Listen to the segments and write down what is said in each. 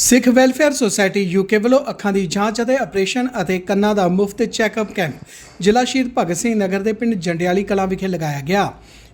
ਸਿੱਖ welfare society UK ਵੱਲੋਂ ਅੱਖਾਂ ਦੀ ਜਾਂਚ ਅਤੇ ਆਪਰੇਸ਼ਨ ਅਤੇ ਕੰਨਾਂ ਦਾ ਮੁਫਤ ਚੈੱਕਅਪ ਕੈਂਪ ਜ਼ਿਲ੍ਹਾ ਸ਼ਹੀਦ ਭਗਤ ਸਿੰਘ ਨਗਰ ਦੇ ਪਿੰਡ ਜੰਡਿਆਲੀ ਕਲਾਂ ਵਿਖੇ ਲਗਾਇਆ ਗਿਆ।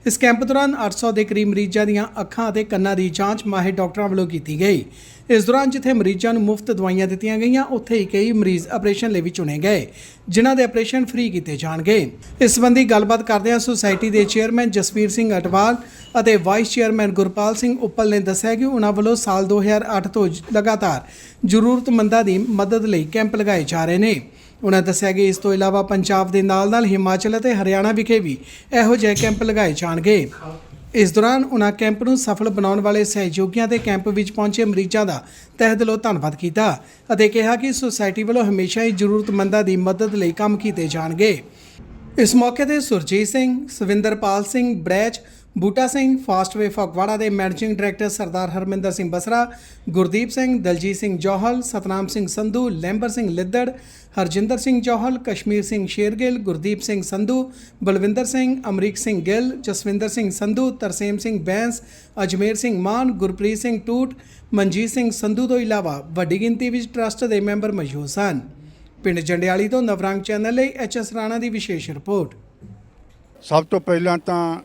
ਇਸ ਕੈਂਪ ਦੌਰਾਨ 800 ਦੇ ਕਰੀਬ ਮਰੀਜ਼ਾਂ ਦੀਆਂ ਅੱਖਾਂ ਅਤੇ ਕੰਨਾਂ ਦੀ ਜਾਂਚ ਮਾਹਿਰ ਡਾਕਟਰਾਂ ਵੱਲੋਂ ਕੀਤੀ ਗਈ। ਇਸ ਦੌਰਾਨ ਜਿੱਥੇ ਮਰੀਜ਼ਾਂ ਨੂੰ ਮੁਫਤ ਦਵਾਈਆਂ ਦਿੱਤੀਆਂ ਗਈਆਂ, ਉੱਥੇ ਹੀ ਕਈ ਮਰੀਜ਼ ਆਪਰੇਸ਼ਨ ਲਈ ਵੀ ਚੁਣੇ ਗਏ, ਜਿਨ੍ਹਾਂ ਦੇ ਆਪਰੇਸ਼ਨ ਫ੍ਰੀ ਕੀਤੇ ਜਾਣਗੇ। ਇਸ ਸੰਬੰਧੀ ਗੱਲਬਾਤ ਕਰਦਿਆਂ ਸੁਸਾਇਟੀ ਦੇ ਚੇਅਰਮੈਨ ਜਸਵੀਰ ਸਿੰਘ ਅਟਵਾਲ ਅਤੇ ਵਾਈਸ ਚੇਅਰਮੈਨ ਗੁਰਪਾਲ ਸਿੰਘ ਉੱਪਲ ਨੇ ਦੱਸਿਆ ਕਿ ਉਹਨਾਂ ਵੱਲੋਂ ਸਾਲ 2008 ਤੋਂ ਲਗਾਤਾਰ ਜ਼ਰੂਰਤਮੰਦਾਂ ਦੀ ਮਦਦ ਲਈ ਕੈਂਪ ਲਗਾਏ ਜਾ ਰਹੇ ਨੇ। ਉਹਨਾਂ ਦੱਸਿਆ ਕਿ ਇਸ ਤੋਂ ਇਲਾਵਾ ਪੰਜਾਬ ਦੇ ਨਾਲ-ਨਾਲ ਹਿਮਾਚਲ ਅਤੇ ਹਰਿਆਣਾ ਵਿਖੇ ਵੀ ਇਹੋ ਜਿਹੇ ਕੈਂਪ ਲਗਾਏ ਜਾਣਗੇ। ਇਸ ਦੌਰਾਨ ਉਹਨਾਂ ਕੈਂਪ ਨੂੰ ਸਫਲ ਬਣਾਉਣ ਵਾਲੇ ਸਹਿਯੋਗੀਆਂ ਤੇ ਕੈਂਪ ਵਿੱਚ ਪਹੁੰਚੇ ਮਰੀਜ਼ਾਂ ਦਾ ਤਹਿ ਦਿਲੋਂ ਧੰਨਵਾਦ ਕੀਤਾ ਅਤੇ ਕਿਹਾ ਕਿ ਸੁਸਾਇਟੀ ਵੱਲੋਂ ਹਮੇਸ਼ਾ ਹੀ ਜ਼ਰੂਰਤਮੰਦਾਂ ਦੀ ਮਦਦ ਲਈ ਕੰਮ ਕੀਤੇ ਜਾਣਗੇ। ਇਸ ਮੌਕੇ ਤੇ ਸੁਰਜੀਤ ਸਿੰਘ, ਸਵਿੰਦਰਪਾਲ ਸਿੰਘ ਬ੍ਰੈਚ, ਬੂਟਾ ਸਿੰਘ, ਫਾਸਟਵੇ ਫਗਵਾੜਾ ਦੇ ਮੈਨੇਜਿੰਗ ਡਾਇਰੈਕਟਰ ਸਰਦਾਰ ਹਰਮਿੰਦਰ ਸਿੰਘ ਬਸਰਾ, ਗੁਰਦੀਪ ਸਿੰਘ, ਦਲਜੀਤ ਸਿੰਘ ਜੋਹਲ, ਸਤਨਾਮ ਸਿੰਘ ਸੰਧੂ, ਲੈਂਬਰ ਸਿੰਘ ਲਿੱਦੜ ਹਰਜਿੰਦਰ ਸਿੰਘ ਜੋਹਲ ਕਸ਼ਮੀਰ ਸਿੰਘ ਸ਼ੇਰਗਿੱਲ, ਗੁਰਦੀਪ ਸਿੰਘ ਸੰਧੂ, ਬਲਵਿੰਦਰ ਸਿੰਘ, ਅਮਰੀਕ ਸਿੰਘ ਗਿੱਲ, ਜਸਵਿੰਦਰ ਸਿੰਘ ਸੰਧੂ, ਤਰਸੇਮ ਸਿੰਘ ਬੈਂਸ, ਅਜਮੇਰ ਸਿੰਘ ਮਾਨ, ਗੁਰਪ੍ਰੀਤ ਸਿੰਘ ਟੂਟ, ਮਨਜੀਤ ਸਿੰਘ ਸੰਧੂ ਤੋਂ ਇਲਾਵਾ ਵੱਡੀ ਗਿਣਤੀ ਵਿੱਚ ਟਰਸਟ ਦੇ ਮੈਂਬਰ ਮੌਜੂਦ ਸਨ। ਪਿੰਡ ਜੰਡਿਆਲੀ ਤੋਂ ਨਵਰੰਗ ਚੈਨਲ ਲਈ ਐਚ ਐਸ ਰਾਣਾ ਦੀ ਵਿਸ਼ੇਸ਼ ਰਿਪੋਰਟ। ਸਭ ਤੋਂ ਪਹਿਲਾਂ ਤਾਂ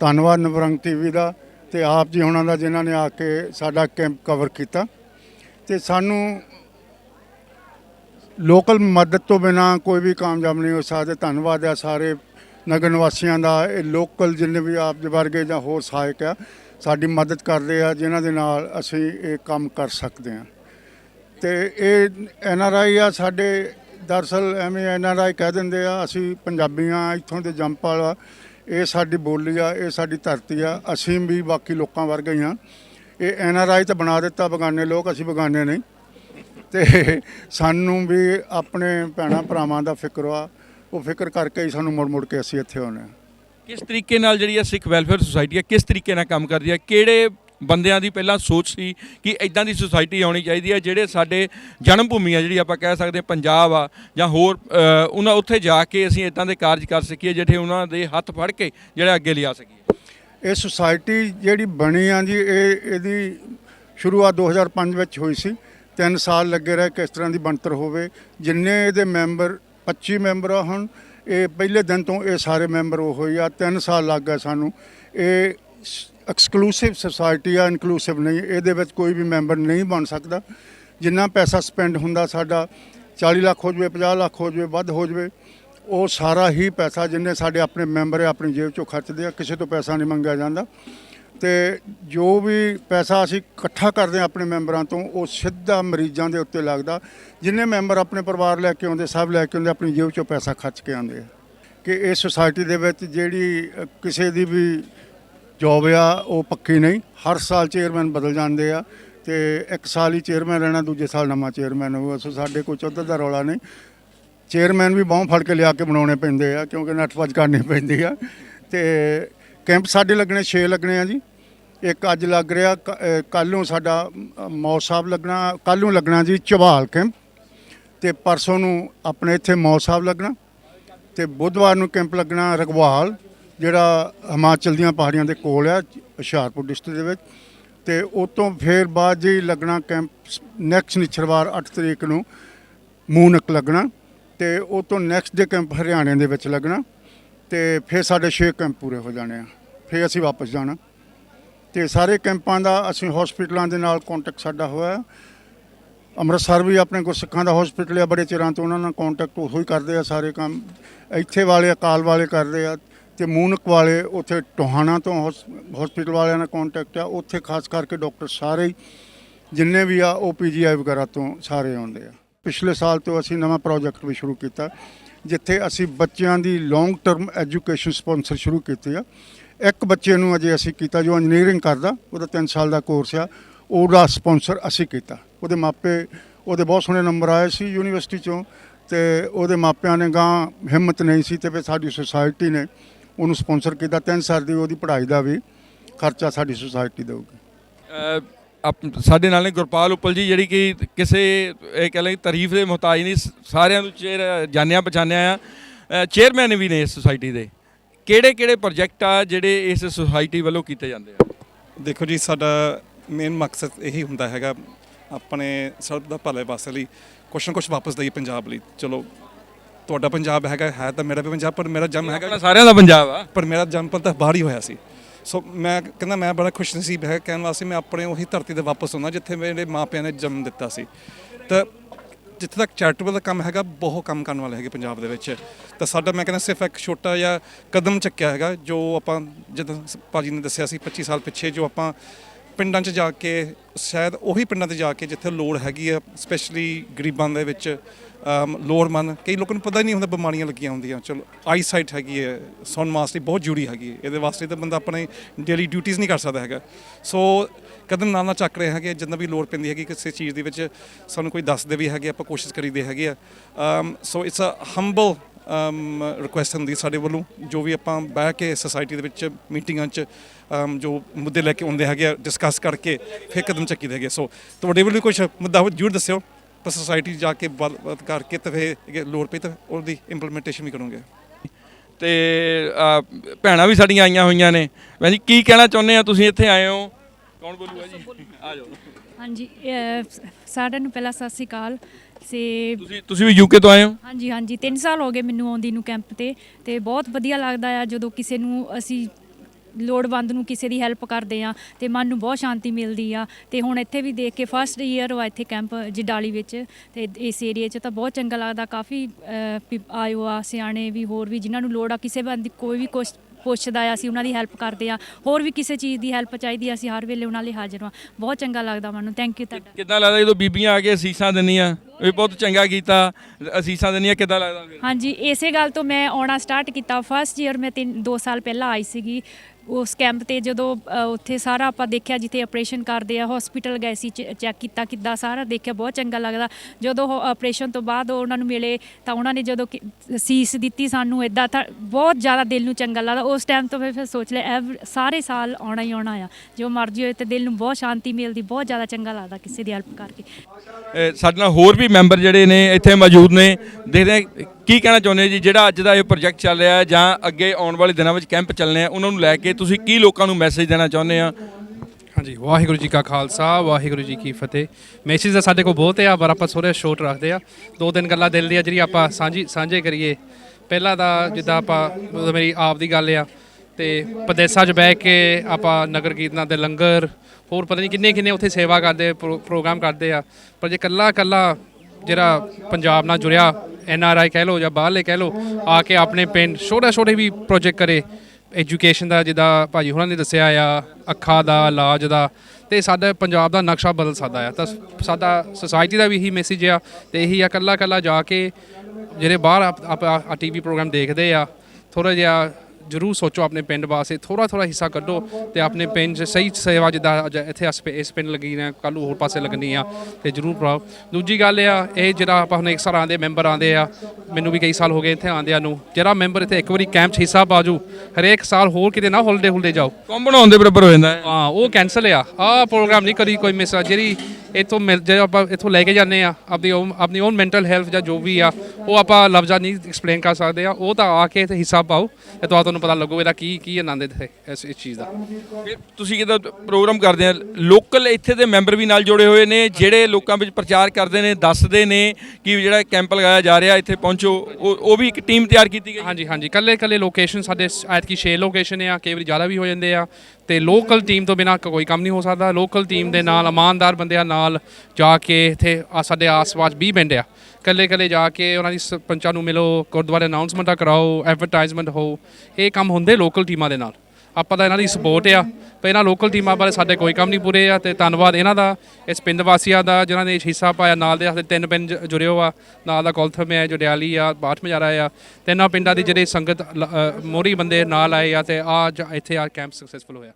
ਧੰਨਵਾਦ ਨਵਰੰਗ ਟੀਵੀ ਦਾ ਤੇ ਆਪ ਜੀ ਉਹਨਾਂ ਦਾ ਜਿਨ੍ਹਾਂ ਨੇ ਆ ਕੇ ਸਾਡਾ ਕੈਂਪ ਕਵਰ ਕੀਤਾ ਤੇ ਸਾਨੂੰ ਲੋਕਲ ਮਦਦ ਤੋਂ ਬਿਨਾ ਕੋਈ ਵੀ ਕਾਮਯਾਬ ਨਹੀਂ ਹੋ ਸਕਦਾ। ਧੰਨਵਾਦ ਹੈ ਸਾਰੇ ਨਗਰ ਨਿਵਾਸੀਆਂ ਦਾ। ਇਹ ਲੋਕਲ ਜਿੰਨੇ ਵੀ ਆਪ ਦੇ ਵਰਗੇ ਜਾਂ ਹੋਰ ਸਹਾਇਕ ਆ, ਸਾਡੀ ਮਦਦ ਕਰਦੇ ਆ, ਜਿਨ੍ਹਾਂ ਦੇ ਨਾਲ ਅਸੀਂ ਇਹ ਕੰਮ ਕਰ ਸਕਦੇ ਹਾਂ। ਤੇ ਇਹ ਐਨ ਆਰ ਆਈ ਆ, ਸਾਡੇ ਦਰਅਸਲ ਐਵੇਂ ਐਨ ਆਰ ਆਈ ਕਹਿ ਦਿੰਦੇ ਆ, ਅਸੀਂ ਪੰਜਾਬੀਆਂ ਇੱਥੋਂ ਦੇ ਜੰਪਾਲ ਆ ਇਹ ਸਾਡੀ ਬੋਲੀ ਆ, ਇਹ ਸਾਡੀ ਧਰਤੀ ਆ, ਅਸੀਂ ਵੀ ਬਾਕੀ ਲੋਕਾਂ ਵਰਗੇ ਹੀ ਆ ਇਹ ਐਨ ਆਰ ਆਈ ਤਾਂ ਬਣਾ ਦਿੱਤਾ, ਬਗਾਨੇ ਲੋਕ, ਅਸੀਂ ਬਗਾਨੇ ਨਹੀਂ। ਤੇ ਸਾਨੂੰ ਵੀ ਆਪਣੇ ਭੈਣਾਂ ਭਰਾਵਾਂ ਦਾ ਫਿਕਰ ਆ ਉਹ ਫਿਕਰ ਕਰਕੇ ਹੀ ਸਾਨੂੰ ਮੁੜ ਮੁੜ ਕੇ ਅਸੀਂ ਇੱਥੇ ਆਉਂਦੇ ਹਾਂ। ਕਿਸ ਤਰੀਕੇ ਨਾਲ ਜਿਹੜੀ ਹੈ ਸਿੱਖ ਵੈਲਫੇਅਰ ਸੁਸਾਇਟੀ ਹੈ ਕਿਸ ਤਰੀਕੇ ਨਾਲ ਕੰਮ ਕਰਦੀ ਹੈ ਕਿਹੜੇ ਬੰਦਿਆਂ ਦੀ ਪਹਿਲਾਂ ਸੋਚ ਸੀ ਕਿ ਇਦਾਂ ਦੀ ਸੁਸਾਇਟੀ ਆਉਣੀ ਚਾਹੀਦੀ ਹੈ ਜਿਹੜੇ ਸਾਡੇ ਜਨਮ ਭੂਮੀ ਆ ਜਿਹੜੀ ਆਪਾਂ ਕਹਿ ਸਕਦੇ ਪੰਜਾਬ ਆ ਜਾਂ ਹੋਰ ਅ, ਉਹਨਾਂ ਉੱਥੇ ਜਾ ਕੇ ਅਸੀਂ ਇਦਾਂ ਦੇ ਕਾਰਜ ਕਰ ਸਕੀਏ ਜਿਹੜੇ ਉਹਨਾਂ ਦੇ ਹੱਥ ਫੜ ਕੇ ਜਿਹੜਾ ਅੱਗੇ ਲਿਆ ਸਕੀਏ? ਇਹ ਸੁਸਾਇਟੀ ਜਿਹੜੀ ਬਣੀ ਆ ਜੀ ਇਹ ਇਹਦੀ ਸ਼ੁਰੂਆਤ 2005 ਵਿੱਚ ਹੋਈ ਸੀ। 3 ਸਾਲ ਲੱਗੇ ਰਹੇ ਕਿਸ ਤਰ੍ਹਾਂ ਦੀ ਬਣਤਰ ਹੋਵੇ। ਜਿੰਨੇ ਇਹਦੇ ਮੈਂਬਰ 25 ਮੈਂਬਰ ਹਨ, ਇਹ ਪਹਿਲੇ ਦਿਨ ਤੋਂ ਇਹ ਸਾਰੇ ਮੈਂਬਰ ਉਹ ਹੋਈ ਆ। 3 ਸਾਲ ਲੱਗ ਗਏ ਸਾਨੂੰ। ਇਹ ਐਕਸਕਲੂਸਿਵ ਸੁਸਾਇਟੀ ਆ ਇਨਕਲੂਸਿਵ ਨਹੀਂ। ਇਹਦੇ ਵਿੱਚ ਕੋਈ ਵੀ ਮੈਂਬਰ ਨਹੀਂ ਬਣ ਸਕਦਾ। ਜਿੰਨਾ ਪੈਸਾ ਸਪੈਂਡ ਹੁੰਦਾ ਸਾਡਾ 40 ਲੱਖ ਹੋ ਜਵੇ 50 ਲੱਖ ਹੋ ਜਵੇ, ਵੱਧ ਹੋ ਜਵੇ, ਉਹ ਸਾਰਾ ਹੀ ਪੈਸਾ ਜਿੰਨੇ ਸਾਡੇ ਆਪਣੇ ਮੈਂਬਰ ਆ, ਆਪਣੀ ਜੇਬ ਚੋਂ ਖਰਚਦੇ ਆ, ਕਿਸੇ ਤੋਂ ਪੈਸਾ ਨਹੀਂ ਮੰਗਿਆ ਜਾਂਦਾ। ਤੇ ਜੋ ਵੀ ਪੈਸਾ ਅਸੀਂ ਇਕੱਠਾ ਕਰਦੇ ਆ ਆਪਣੇ ਮੈਂਬਰਾਂ ਤੋਂ, ਉਹ ਸਿੱਧਾ ਮਰੀਜ਼ਾਂ ਦੇ ਉੱਤੇ ਲੱਗਦਾ। ਜਿੰਨੇ ਮੈਂਬਰ ਆਪਣੇ ਪਰਿਵਾਰ ਲੈ ਕੇ ਆਉਂਦੇ, ਸਭ ਲੈ ਕੇ ਆਉਂਦੇ, ਆਪਣੀ ਜੇਬ ਚੋਂ ਪੈਸਾ ਖਰਚ ਕੇ ਆਉਂਦੇ ਆ। ਕਿ ਇਹ ਸੁਸਾਇਟੀ ਦੇ ਵਿੱਚ ਜਿਹੜੀ ਕਿਸੇ ਦੀ ਵੀ ਜੋਬ ਆ, ਉਹ ਪੱਕੀ ਨਹੀਂ। ਹਰ ਸਾਲ ਚੇਅਰਮੈਨ ਬਦਲ ਜਾਂਦੇ ਆ ਤੇ ਇੱਕ ਸਾਲ ਹੀ ਚੇਅਰਮੈਨ ਰਹਿਣਾ, ਦੂਜੇ ਸਾਲ ਨਵਾਂ ਚੇਅਰਮੈਨ ਹੋਊਗਾ। ਸੋ ਸਾਡੇ ਕੋਈ ਚੌਧਰ ਦਾ ਰੌਲਾ ਨਹੀਂ। ਚੇਅਰਮੈਨ ਵੀ ਬਾਹੋਂ ਫੜ ਕੇ ਲਿਆ ਕੇ ਬਣਾਉਣੇ ਪੈਂਦੇ ਆ, ਕਿਉਂਕਿ ਨੱਠ-ਭੱਜ ਕਰਨੀ ਪੈਂਦੀ ਆ। ਤੇ ਕੈਂਪ ਸਾਡੇ ਲੱਗਣੇ 6 ਲੱਗਣੇ ਆ ਜੀ। ਇੱਕ ਅੱਜ ਲੱਗ ਰਿਹਾ ਕੱਲ ਨੂੰ ਸਾਡਾ ਮੌਤ ਸਾਹਿਬ ਲੱਗਣਾ ਕੱਲ ਨੂੰ ਲੱਗਣਾ ਜੀ ਚਵਾਲ ਕੈਂਪ। ਤੇ ਪਰਸੋਂ ਨੂੰ ਆਪਣੇ ਇੱਥੇ ਮੌਤ ਸਾਹਿਬ ਲੱਗਣਾ, ਤੇ ਬੁੱਧਵਾਰ ਨੂੰ ਕੈਂਪ ਲੱਗਣਾ ਰਗਵਾਲ, ਜਿਹੜਾ ਹਿਮਾਚਲ ਦੀਆਂ ਪਹਾੜੀਆਂ ਦੇ ਕੋਲ ਆ, ਹੁਸ਼ਿਆਰਪੁਰ ਡਿਸਟ੍ਰਿਕਟ ਦੇ ਵਿੱਚ। ਤੇ ਉਸ ਤੋਂ ਫੇਰ ਬਾਅਦ ਜੀ ਲੱਗਣਾ ਕੈਂਪ ਨੈਕਸਟ ਨਿਛਰਵਾਰ 8 ਤਰੀਕ ਨੂੰ ਮੂਨਕ ਲੱਗਣਾ, ਤੇ ਉਹ ਤੋਂ ਨੈਕਸਟ ਦੇ ਕੈਂਪ ਹਰਿਆਣੇ ਦੇ ਵਿੱਚ ਲੱਗਣਾ। ਤੇ ਫਿਰ ਸਾਡੇ 6 ਕੈਂਪ ਪੂਰੇ ਹੋ ਜਾਣੇ ਆ। ਫਿਰ ਅਸੀਂ ਵਾਪਸ ਜਾਣਾ। ਤੇ ਸਾਰੇ ਕੈਂਪਾਂ ਦਾ ਅਸੀਂ ਹਸਪੀਟਲਾਂ ਦੇ ਨਾਲ ਕੰਟੈਕਟ ਸਾਡਾ ਹੋਇਆ। ਅੰਮ੍ਰਿਤਸਰ ਵੀ ਆਪਣੇ ਗੁਰਸਿੱਖਾਂ ਦਾ ਹਸਪੀਟਲ ਆ, ਬੜੇ ਚਿਰਾਂ ਤੋਂ ਉਹਨਾਂ ਨਾਲ ਕੰਟੈਕਟ ਉਹੋ ਹੀ ਕਰਦੇ ਆ ਸਾਰੇ ਕੰਮ। ਇੱਥੇ ਵਾਲੇ, ਅਕਾਲ ਵਾਲੇ ਕਰਦੇ ਆ ਤੇ ਮੂਨਕ ਵਾਲੇ ਉੱਥੇ ਟੋਹਾਣਾ ਤੋਂ ਹਸਪੀਟਲ ਵਾਲਿਆਂ ਨਾਲ ਕੰਟੈਕਟ ਆ। ਉੱਥੇ ਖਾਸ ਕਰਕੇ ਡਾਕਟਰ ਸਾਰੇ ਹੀ, ਜਿੰਨੇ ਵੀ ਆ, ਉਹ ਪੀਜੀਆਈ ਵਗੈਰਾ ਤੋਂ ਸਾਰੇ ਆਉਂਦੇ ਆ। ਪਿਛਲੇ ਸਾਲ ਤੋਂ ਅਸੀਂ ਨਵਾਂ ਪ੍ਰੋਜੈਕਟ ਵੀ ਸ਼ੁਰੂ ਕੀਤਾ। ਜਿੱਥੇ ਅਸੀਂ ਬੱਚਿਆਂ ਦੀ ਲੌਂਗ ਟਰਮ ਐਜੂਕੇਸ਼ਨ ਸਪਾਂਸਰ ਸ਼ੁਰੂ ਕੀਤੀ ਆ। ਇੱਕ ਬੱਚੇ ਨੂੰ ਅਜੇ ਅਸੀਂ ਕੀਤਾ ਜੋ ਇੰਜੀਨੀਅਰਿੰਗ ਕਰਦਾ, ਉਹਦਾ 3 ਸਾਲ ਦਾ ਕੋਰਸ ਆ। ਉਹਦਾ ਸਪਾਂਸਰ ਅਸੀਂ ਕੀਤਾ। ਉਹਦੇ ਮਾਪੇ, ਉਹਦੇ ਬਹੁਤ ਸੋਹਣੇ ਨੰਬਰ ਆਏ ਸੀ ਯੂਨੀਵਰਸਿਟੀ ਚੋਂ ਤੇ ਉਹਦੇ ਮਾਪਿਆਂ ਨੇ ਗਾਂ ਹਿੰਮਤ ਨਹੀਂ ਸੀ ਤੇ ਫਿਰ ਸਾਡੀ ਸੁਸਾਇਟੀ ਨੇ ਉਹਨੂੰ ਸਪਾਂਸਰ ਕੀਤਾ। 3 ਸਾਲ ਦੀ ਉਹਦੀ ਪੜ੍ਹਾਈ ਦਾ ਵੀ ਖਰਚਾ ਸਾਡੀ ਸੁਸਾਇਟੀ ਦੇਊਗੀ। ਸਾਡੇ ਨਾਲ ਨੇ ਗੁਰਪਾਲ ਉੱਪਲ ਜੀ ਜਿਹੜੀ ਕਿ ਕਿਸੇ ਇਹ ਕਹਿ ਲਈ ਤਾਰੀਫ ਦੇ ਮੁਹਤਾਜ ਨਹੀਂ ਸਾਰਿਆਂ ਨੂੰ ਚੇਅਰ ਜਾਣਿਆ ਪਛਾਣਿਆ ਆ। ਚੇਅਰਮੈਨ ਵੀ ਨੇ ਇਸ ਸੁਸਾਇਟੀ ਦੇ। ਕਿਹੜੇ ਕਿਹੜੇ ਪ੍ਰੋਜੈਕਟ ਆ ਜਿਹੜੇ ਇਸ ਸੁਸਾਇਟੀ ਵੱਲੋਂ ਕੀਤੇ ਜਾਂਦੇ ਆ? ਦੇਖੋ ਜੀ ਸਾਡਾ ਮੇਨ ਮਕਸਦ ਇਹੀ ਹੁੰਦਾ ਹੈਗਾ ਆਪਣੇ ਸਰਬ ਦਾ ਭਲੇ ਵਾਸਤੇ ਲਈ ਕੁਛ ਨਾ ਕੁਛ ਵਾਪਸ ਦਈਏ ਪੰਜਾਬ ਲਈ। ਚਲੋ ਤੁਹਾਡਾ ਪੰਜਾਬ ਹੈਗਾ ਹੈ ਤਾਂ ਮੇਰਾ ਵੀ ਪੰਜਾਬ ਪਰ ਮੇਰਾ ਜਨਮ ਹੈਗਾ ਸਾਰਿਆਂ ਦਾ ਪੰਜਾਬ ਆ। ਪਰ ਮੇਰਾ ਜਨਮ ਤਾਂ ਬਾਹਰ ਹੀ ਹੋਇਆ ਸੀ। ਸੋ ਮੈਂ ਕਹਿੰਦਾ ਮੈਂ ਬੜਾ ਖੁਸ਼ ਨਸੀਬ ਹੈ, ਕਹਿਣ ਵਾਸਤੇ ਮੈਂ ਆਪਣੇ ਉਹੀ ਧਰਤੀ ਤੇ ਵਾਪਸ ਆਉਣਾ ਜਿੱਥੇ ਮੇਰੇ ਮਾਪਿਆਂ ਨੇ ਜਨਮ ਦਿੱਤਾ ਸੀ। ਤਾਂ ਜਿੱਥੇ ਤੱਕ ਚੈਰੀਟੇਬਲ ਦਾ ਕੰਮ ਹੈਗਾ, ਬਹੁਤ ਕੰਮ ਕਰਨ ਵਾਲੇ ਹੈਗੇ ਪੰਜਾਬ ਦੇ ਵਿੱਚ। ਤਾਂ ਸਾਡਾ ਮੈਂ ਕਹਿੰਦਾ ਸਿਰਫ ਇੱਕ ਛੋਟਾ ਜਿਹਾ ਕਦਮ ਚੱਕਿਆ ਹੈਗਾ, ਜੋ ਆਪਾਂ ਜਦੋਂ ਸ- ਭਾਜੀ ਨੇ ਦੱਸਿਆ ਸੀ 25 ਸਾਲ ਪਿੱਛੇ ਜੋ ਆਪਾਂ ਪਿੰਡਾਂ 'ਚ ਜਾ ਕੇ, ਸ਼ਾਇਦ ਉਹੀ ਪਿੰਡਾਂ ਤੇ ਜਾ ਕੇ ਜਿੱਥੇ ਲੋੜ ਹੈਗੀ ਆ ਸਪੈਸ਼ਲੀ ਗਰੀਬਾਂ ਦੇ ਵਿੱਚ ਲੋੜਮੰਦ, ਕਈ ਲੋਕਾਂ ਨੂੰ ਪਤਾ ਹੀ ਨਹੀਂ ਹੁੰਦਾ ਬਿਮਾਰੀਆਂ ਲੱਗੀਆਂ ਹੁੰਦੀਆਂ। ਚਲੋ ਆਈ ਸਾਈਟ ਹੈਗੀ ਹੈ, ਸੌਣ ਮਾਸ ਬਹੁਤ ਜ਼ਰੂਰੀ ਹੈਗੀ ਹੈ। ਇਹਦੇ ਵਾਸਤੇ ਤਾਂ ਬੰਦਾ ਆਪਣੇ ਡੇਲੀ ਡਿਊਟੀਆਂ ਨਹੀਂ ਕਰ ਸਕਦਾ ਹੈਗਾ। ਸੋ ਕਦਮ ਨਾਲ ਨਾਲ ਚੱਕ ਰਹੇ ਹੈਗੇ ਜਿੰਨਾ ਵੀ ਲੋੜ ਪੈਂਦੀ ਹੈਗੀ ਕਿਸੇ ਚੀਜ਼ ਦੇ ਵਿੱਚ, ਸਾਨੂੰ ਕੋਈ ਦੱਸਦੇ ਵੀ ਹੈਗੇ ਆਪਾਂ ਕੋਸ਼ਿਸ਼ ਕਰੀਦੇ ਹੈਗੇ ਆ। So it's a humble request ਹੁੰਦੀ ਸਾਡੇ ਵੱਲੋਂ, ਜੋ ਵੀ ਆਪਾਂ ਬਹਿ ਕੇ ਸੋਸਾਇਟੀ ਦੇ ਵਿੱਚ ਮੀਟਿੰਗਾਂ 'ਚ ਜੋ ਮੁੱਦੇ ਲੈ ਕੇ ਆਉਂਦੇ ਹੈਗੇ ਡਿਸਕਸ ਕਰਕੇ ਫਿਰ ਕਦਮ ਚੱਕੀਦੇ ਹੈਗੇ ਸੋ ਤੁਹਾਡੇ ਵੱਲੋਂ ਕੁਝ ਮੁੱਦਾ ਹੋ ਜ਼ਰੂਰ ਦੱਸਿਓ। ਪਰ ਸੋਸਾਇਟੀ ਜਾ ਕੇ ਬਾਤ ਕਰਕੇ ਤੇ ਫਿਰ ਲੋੜ ਪਈ ਤਾਂ ਉਹਦੀ ਇੰਪਲੀਮੈਂਟੇਸ਼ਨ ਵੀ ਕਰੋਗੇ। ਤੇ ਭੈਣਾਂ ਵੀ ਸਾਡੀਆਂ ਆਈਆਂ ਹੋਈਆਂ ਨੇ। ਭੈਣ ਜੀ, ਕੀ ਕਹਿਣਾ ਚਾਹੁੰਦੇ ਆ? ਤੁਸੀਂ ਇੱਥੇ ਆਏ ਹੋ। ਕੌਣ ਬੋਲੂਗਾ ਜੀ? ਆ ਜਾਓ। ਹਾਂਜੀ ਅਹ, ਸਾਰਿਆਂ ਨੂੰ ਪਹਿਲਾਂ ਸਤਿ ਸ੍ਰੀ ਅਕਾਲ ਸੇ ਤੁਸੀਂ ਤੁਸੀਂ ਵੀ ਯੂਕੇ ਤੋਂ ਆਏ ਹੋ? ਹਾਂਜੀ ਹਾਂਜੀ 3 ਸਾਲ ਹੋ ਗਏ ਮੈਨੂੰ ਆਉਂਦੀ ਨੂੰ ਕੈਂਪ ਤੇ ਤੇ ਬਹੁਤ ਵਧੀਆ ਲੱਗਦਾ ਆ ਜਦੋਂ ਕਿਸੇ ਨੂੰ ਅਸੀਂ ਲੋੜਵੰਦ ਨੂੰ ਕਿਸੇ ਦੀ ਹੈਲਪ ਕਰਦੇ ਆ ਤੇ ਮਨ ਨੂੰ ਬਹੁਤ ਸ਼ਾਂਤੀ ਮਿਲਦੀ ਆ ਤੇ ਹੁਣ ਇੱਥੇ ਵੀ ਦੇਖ ਕੇ ਫਸਟ ਈਅਰ ਵਾ ਇੱਥੇ ਕੈਂਪ ਜਡਾਲੀ ਵਿੱਚ ਤੇ ਇਸ ਏਰੀਆ 'ਚ ਤਾਂ ਬਹੁਤ ਚੰਗਾ ਲੱਗਦਾ ਕਾਫੀ ਅਹ, ਪੀ- ਹੋ ਆ ਸਿਆਣੇ ਵੀ ਹੋਰ ਵੀ ਜਿਨ੍ਹਾਂ ਨੂੰ ਲੋੜ ਆ ਕਿਸੇ ਬੰਦੀ ਕੋਈ ਵੀ ਕੁਛ ਪੁੱਛਦਾ ਆ ਅਸੀਂ ਉਹਨਾਂ ਦੀ ਹੈਲਪ ਕਰਦੇ ਆ। ਹੋਰ ਵੀ ਕਿਸੇ ਚੀਜ਼ ਦੀ ਹੈਲਪ ਚਾਹੀਦੀ ਆ ਅਸੀਂ ਹਰ ਵੇਲੇ ਉਹਨਾਂ ਲਈ ਹਾਜ਼ਰ ਹਾਂ। ਬਹੁਤ ਚੰਗਾ ਲੱਗਦਾ ਮੈਨੂੰ। ਥੈਂਕ ਯੂ ਤੁਹਾਡਾ। ਕਿੱਦਾਂ ਲੱਗਦਾ ਜਦੋਂ ਬੀਬੀਆਂ ਆ ਕੇ ਅਸੀਸਾਂ ਦਿੰਦੀਆਂ? ਇਹ ਬਹੁਤ ਚੰਗਾ ਕੀਤਾ। ਅਸੀਸਾਂ ਦਿੰਦੀਆਂ ਕਿੱਦਾਂ ਲੱਗਦਾ ਹਾਂਜੀ ਇਸੇ ਗੱਲ ਤੋਂ ਮੈਂ ਆਉਣਾ ਸਟਾਰਟ ਕੀਤਾ। ਫਸਟ ਈਅਰ ਮੈਂ 3 2 ਸਾਲ ਪਹਿਲਾਂ ਆਈ ਸੀਗੀ। ਉਸ ਕੈਂਪ ਤੇ ਜਦੋਂ ਉੱਥੇ ਸਾਰਾ ਆਪਾਂ ਦੇਖਿਆ ਜਿੱਥੇ ਆਪਰੇਸ਼ਨ ਕਰਦੇ ਆ ਹਸਪੀਟਲ ਗਏ ਸੀ ਚੈੱਕ ਕੀਤਾ ਕਿੱਦਾਂ ਸਾਰਾ ਦੇਖਿਆ, ਬਹੁਤ ਚੰਗਾ ਲੱਗਦਾ। ਜਦੋਂ ਆਪਰੇਸ਼ਨ ਤੋਂ ਬਾਅਦ ਉਹ ਉਹਨਾਂ ਨੂੰ ਮਿਲੇ, ਤਾਂ ਉਹਨਾਂ ਨੇ ਜਦੋਂ ਸੀਸ ਦਿੱਤੀ ਸਾਨੂੰ ਇਦਾਂ ਤਾਂ ਬਹੁਤ ਜ਼ਿਆਦਾ ਦਿਲ ਨੂੰ ਚੰਗਾ ਲੱਗਦਾ। ਉਸ ਟਾਈਮ ਤੋਂ ਫਿਰ ਫਿਰ ਸੋਚ ਲਿਆ, ਐਵ- ਸਾਰੇ ਸਾਲ ਆਉਣਾ ਹੀ ਆਉਣਾ ਆ। ਜੋ ਮਰਜ਼ੀ ਹੋਏ ਤੇ ਦਿਲ ਨੂੰ ਬਹੁਤ ਸ਼ਾਂਤੀ ਮਿਲਦੀ, ਬਹੁਤ ਜ਼ਿਆਦਾ ਚੰਗਾ ਲੱਗਦਾ ਕਿਸੇ ਦੀ ਹੈਲਪ ਕਰਕੇ। ਸਾਡੇ ਨਾਲ ਹੋਰ ਵੀ ਮੈਂਬਰ ਜਿਹੜੇ ਨੇ, ਇੱਥੇ ਮੌਜੂਦ ਨੇ, ਦੇਖਦੇ ਕੀ ਕਹਿਣਾ ਚਾਹੁੰਦੇ ਜੀ? ਜਿਹੜਾ ਅੱਜ ਦਾ ਇਹ ਪ੍ਰੋਜੈਕਟ ਚੱਲ ਰਿਹਾ ਹੈ ਜਾਂ ਅੱਗੇ ਆਉਣ ਵਾਲੇ ਦਿਨਾਂ ਵਿੱਚ ਕੈਂਪ ਚੱਲਣੇ ਆ, ਉਹਨਾਂ ਨੂੰ ਲੈ ਕੇ ਤੁਸੀਂ ਕੀ ਲੋਕਾਂ ਨੂੰ ਮੈਸੇਜ ਦੇਣਾ ਚਾਹੁੰਦੇ ਆ ਹਾਂਜੀ, ਵਾਹਿਗੁਰੂ ਜੀ ਕਾ ਖਾਲਸਾ, ਵਾਹਿਗੁਰੂ ਜੀ ਕੀ ਫਤਿਹ। ਮੈਸੇਜ ਤਾਂ ਸਾਡੇ ਕੋਲ ਬਹੁਤ ਆ, ਪਰ ਆਪਾਂ ਥੋੜੇ ਸ਼ੋਰਟ ਰੱਖਦੇ ਆ। ਦੋ ਤਿੰਨ ਗੱਲਾਂ ਦਿਲ ਦੀਆਂ ਜਿਹੜੀ ਆਪਾਂ ਸਾਂਝੀ, ਸਾਂਝੇ ਕਰੀਏ। ਪਹਿਲਾਂ ਤਾਂ ਜਿੱਦਾਂ ਆਪਾਂ, ਮਤਲਬ ਮੇਰੀ ਆਪ ਦੀ ਗੱਲ ਆ, ਤੇ ਪਦੇਸਾਂ 'ਚ ਬਹਿ ਕੇ ਆਪਾਂ ਨਗਰ ਕੀਰਤਨਾਂ ਦੇ ਲੰਗਰ, ਹੋਰ ਪਤਾ ਨਹੀਂ ਕਿੰਨੇ ਕਿੰਨੇ ਉੱਥੇ ਸੇਵਾ ਕਰਦੇ, ਪ੍ਰੋ- ਪ੍ਰੋਗਰਾਮ ਕਰਦੇ ਆ। ਪਰ ਜੇ ਕੱਲਾ ਕੱਲਾ ਜਿਹੜਾ ਪੰਜਾਬ ਨਾਲ ਜੁੜਿਆ ਐਨ ਆਰ ਆਈ ਕਹਿ ਲਓ ਜਾਂ ਬਾਹਰਲੇ ਕਹਿ ਲਓ, ਆ ਕੇ ਆਪਣੇ ਪਿੰਡ ਛੋਟੇ ਛੋਟੇ ਵੀ ਪ੍ਰੋਜੈਕਟ ਕਰੇ। ਐਜੂਕੇਸ਼ਨ ਦਾ ਜਿੱਦਾਂ ਭਾਜੀ ਹੋਰਾਂ ਨੇ ਦੱਸਿਆ ਆ, ਅੱਖਾਂ ਦਾ, ਇਲਾਜ ਦਾ, ਤੇ ਸਾਡਾ ਪੰਜਾਬ ਦਾ ਨਕਸ਼ਾ ਬਦਲ ਸਕਦਾ ਆ। ਤਾਂ ਸਾਡਾ ਸੋਸਾਇਟੀ ਦਾ ਵੀ ਇਹੀ ਮੈਸੇਜ ਆ ਤੇ ਇਹੀ ਆ ਕੱਲਾ ਕੱਲਾ ਜਾ ਕੇ ਜਿਹੜੇ ਬਾਹਰ ਆਪ ਆ ਟੀਵੀ ਪ੍ਰੋਗਰਾਮ ਦੇਖਦੇ ਆ ਥੋੜਾ ਜਿਹਾ ਜਰੂਰ ਸੋਚੋ ਆਪਣੇ ਪਿੰਡ ਵਾਸਤੇ ਥੋੜਾ ਥੋੜਾ ਹਿੱਸਾ ਕੱਢੋ ਤੇ ਆਪਣੇ ਪਿੰਡ 'ਚ ਸਹੀ ਸੇਵਾ ਜਿੱਦਾਂ ਅੱਜ ਇੱਥੇ ਪਿ- ਇਸ ਪਿੰਡ ਲੱਗੀ ਨਾ ਕੱਲ ਹੋਰ ਪਾਸੇ ਲੱਗਣੀ ਆ ਤੇ ਜਰੂਰ ਪਾਓ ਦੂਜੀ ਗੱਲ ਆ ਇਹ ਜਿਹੜਾ ਆਪਾਂ ਹੁਣ ਇੱਕ ਸਾਲ ਆਂਦੇ ਮੈਂਬਰ ਆਂਦੇ ਆ ਮੈਨੂੰ ਵੀ ਕਈ ਸਾਲ ਹੋ ਗਏ ਇੱਥੇ ਆਂਦਿਆਂ ਨੂੰ ਜਿਹੜਾ ਮੈਂਬਰ ਇੱਥੇ ਇੱਕ ਵਾਰੀ ਕੈਂਪ 'ਚ ਹਿੱਸਾ ਪਾਜੂ ਹਰੇਕ ਸਾਲ ਹੋਰ ਕਿਤੇ ਨਾ ਹੁਲਦੇ ਹੁਲਦੇ ਜਾਓ। ਕੌਮ ਬਣਾਉਣ ਦੇ ਬਰਾਬਰ ਹੋ ਜਾਂਦਾ ਹੈ। ਹਾਂ ਉਹ ਕੈਨਸਲ ਆ। ਆ ਪ੍ਰੋਗਰਾਮ ਨਹੀਂ ਕਰੀ ਕੋਈ ਮਿਸ ਜਿਹੜੀ ਇਥੋਂ ਮਿਲ ਜੇ ਆਪਾਂ ਇਥੋਂ ਲੈ ਕੇ ਜਾਂਦੇ ਆ ਆਪਣੀ own- ਆਪਣੀ ਓਨ ਮੈਂਟਲ ਹੈਲਥ ਜਾਂ ਜੋ ਵੀ ਆ ਉਹ ਆਪਾਂ ਲਫ਼ਜ਼ਾਂ ਨਹੀਂ ਐਕਸਪਲੇਨ ਕਰ ਸਕਦੇ ਆ ਉਹ ਤਾਂ ਆ ਕੇ ਇੱਥੇ ਹਿੱਸਾ ਪਾਓ ਤੇ ਤਾਂ ਤੁਹਾਨੂੰ ਪਤਾ ਲੱਗੂ ਇਹਦਾ ਕੀ ਕੀ ਆਨੰਦ ਹੈ ਇਸ ਇਸ ਚੀਜ਼ ਦਾ। ਫਿਰ ਤੁਸੀਂ ਕਿਦਾਂ ਪ੍ਰੋਗਰਾਮ ਕਰਦੇ ਆ ਲੋਕਲ ਇੱਥੇ ਦੇ ਮੈਂਬਰ ਵੀ ਨਾਲ ਜੁੜੇ ਹੋਏ ਨੇ ਜਿਹੜੇ ਲੋਕਾਂ ਵਿੱਚ ਪ੍ਰਚਾਰ ਕਰਦੇ ਨੇ ਦੱਸਦੇ ਨੇ ਕਿ ਜਿਹੜਾ ਕੈਂਪ ਲਗਾਇਆ ਜਾ ਰਿਹਾ ਇੱਥੇ ਪਹੁੰਚੋ। ਉਹ ਉਹ ਵੀ ਇੱਕ ਟੀਮ ਤਿਆਰ ਕੀਤੀ ਗਈ ਹਾਂਜੀ ਹਾਂਜੀ। ਕੱਲੇ ਕੱਲੇ ਲੋਕੇਸ਼ਨ ਸਾਡੇ ਐਤਕੀ 6 ਲੋਕੇਸ਼ਨ ਆ ਕਈ ਵਾਰੀ ਜ਼ਿਆਦਾ ਵੀ ਹੋ ਜਾਂਦੇ ਆ। ਤੇ ਲੋਕਲ ਟੀਮ ਤੋਂ ਬਿਨਾ ਕੋਈ ਕੰਮ ਨਹੀਂ ਹੋ ਸਕਦਾ। ਲੋਕਲ ਟੀਮ ਦੇ ਨਾਲ ਇਮਾਨਦਾਰ ਬੰਦਿਆਂ ਨਾਲ ਜਾ ਕੇ ਇੱਥੇ ਸਾਡੇ ਆਸ-ਪਾਸ 20 ਪਿੰਡ ਆ। ਕੱਲੇ ਕੱਲੇ ਜਾ ਕੇ ਉਹਨਾਂ ਦੀ ਸਰਪੰਚਾਂ ਨੂੰ ਮਿਲੋ, ਗੁਰਦੁਆਰੇ ਅਨਾਉਂਸਮੈਂਟਾਂ ਕਰਾਓ ਐਡਵਰਟਾਈਜ਼ਮੈਂਟ ਹੋ, ਇਹ ਕੰਮ ਹੁੰਦੇ ਲੋਕਲ ਟੀਮਾਂ ਦੇ ਨਾਲ। ਆਪਾਂ ਤਾਂ ਇਹਨਾਂ ਦੀ ਸਪੋਰਟ ਆ, ਪਰ ਇਹਨਾਂ ਲੋਕਲ ਟੀਮਾਂ ਬਾਰੇ ਸਾਡੇ ਕੋਈ ਕੰਮ ਨਹੀਂ ਪੂਰੇ ਆ, ਤੇ ਧੰਨਵਾਦ ਇਹਨਾਂ ਦਾ, ਇਸ ਪਿੰਡ ਵਾਸੀਆਂ ਦਾ, ਜਿਨ੍ਹਾਂ ਨੇ ਹਿੱਸਾ ਪਾਇਆ, ਨਾਲ ਦੇ ਸਾਡੇ ਤਿੰਨ ਪਿੰਡ ਜ- ਜੁੜੇ ਹੋ ਆ, ਨਾਲ ਦਾ ਕੋਲਥਮ ਹੈ, ਜੁਡਿਆਲੀ ਆ, ਬਾਠ ਮਜਾਰਾ ਆ, ਤਿੰਨਾਂ ਪਿੰਡਾਂ ਦੀ ਜਿਹੜੇ ਸੰਗਤ ਮੋਰੀ ਬੰਦੇ ਨਾਲ ਆਏ ਆ, ਤੇ ਆ ਇੱਥੇ ਆ ਕੈਂਪ ਸਕਸੈਸਫੁਲ ਹੋਇਆ।